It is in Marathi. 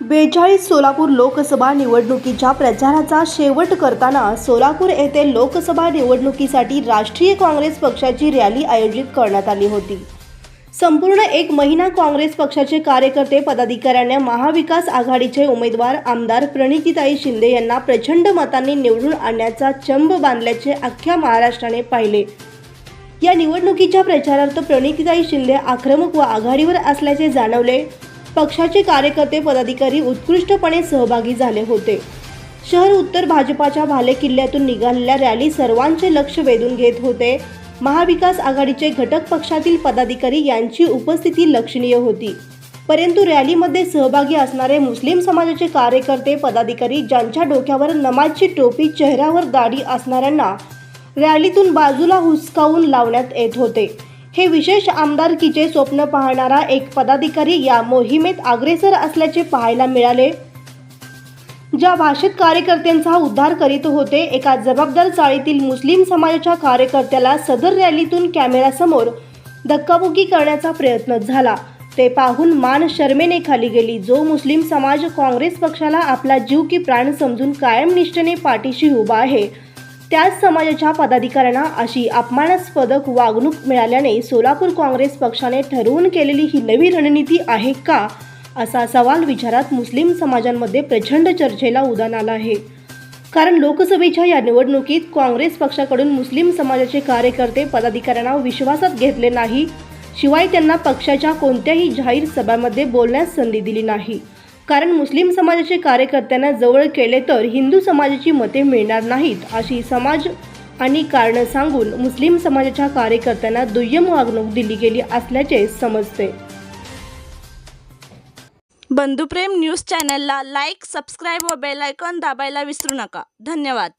बेचाळीस सोलापूर लोकसभा निवडणुकीच्या प्रचाराचा शेवट करताना सोलापूर येथे लोकसभा निवडणुकीसाठी राष्ट्रीय काँग्रेस पक्षाची रॅली आयोजित करण्यात आली होती. संपूर्ण एक महिना काँग्रेस पक्षाचे कार्यकर्ते पदाधिकाऱ्यांनी महाविकास आघाडीचे उमेदवार आमदार प्रणितीताई शिंदे यांना प्रचंड मतांनी निवडून आणण्याचा चंब बांधल्याचे अख्ख्या महाराष्ट्राने पाहिले. या निवडणुकीच्या प्रचारार्थ प्रणितीताई शिंदे आक्रमक व आघाडीवर असल्याचे जाणवले. पक्षाचे कार्यकर्ते पदाधिकारी उत्कृष्टपणे सहभागी झाले होते. शहर उत्तर भाजपाच्या भाले किल्ल्यातून निघालेल्या रॅली सर्वांचे लक्ष वेधून घेत होते. महाविकास आघाडीचे घटक पक्षातील पदाधिकारी यांची उपस्थिती लक्षणीय होती. परंतु रॅलीमध्ये सहभागी असणारे मुस्लिम समाजाचे कार्यकर्ते पदाधिकारी ज्यांच्या डोक्यावर नमाजची टोपी चेहऱ्यावर दाढी असणाऱ्यांना रॅलीतून बाजूला हुसकावून लावण्यात येत होते. हे विशेष आमदारकीचे स्वप्न पाहणारा एक पदाधिकारी या मोहिमेत अग्रेसर असल्याचे पाहायला मिळाले. ज्या भाषेत कार्यकर्त्यांचा उद्धार करीत होते एका जबाबदार चाळीतील मुस्लिम समाजाच्या कार्यकर्त्याला सदर रॅलीतून कॅमेऱ्यासमोर धक्काबुक्की करण्याचा प्रयत्न झाला. ते पाहून मान शर्मेने खाली गेली. जो मुस्लिम समाज काँग्रेस पक्षाला आपला जीव की प्राण समजून कायम निष्ठेने पाठीशी उभा आहे त्याच समाजाच्या पदाधिकाऱ्यांना अशी अपमानास्पदक वागणूक मिळाल्याने सोलापूर काँग्रेस पक्षाने ठरवून केलेली ही नवी रणनीती आहे का? असा सवाल विचारात मुस्लिम समाजांमध्ये प्रचंड चर्चेला उदान आलं आहे. कारण लोकसभेच्या या निवडणुकीत काँग्रेस पक्षाकडून मुस्लिम समाजाचे कार्यकर्ते पदाधिकाऱ्यांना विश्वासात घेतले नाही. शिवाय त्यांना पक्षाच्या कोणत्याही जाहीर सभांमध्ये बोलण्यास संधी दिली नाही. कारण मुस्लिम समाजाचे कार्यकर्त्यांना जवळ केले तर हिंदू समाजाची मते मिळणार नाहीत अशी समाज आणि कारणं सांगून मुस्लिम समाजाच्या कार्यकर्त्यांना दुय्यम वागणूक दिली गेली असल्याचे समजते. बंधुप्रेम न्यूज चॅनलला लाईक सबस्क्राईब व बेल आयकॉन दाबायला विसरू नका. धन्यवाद.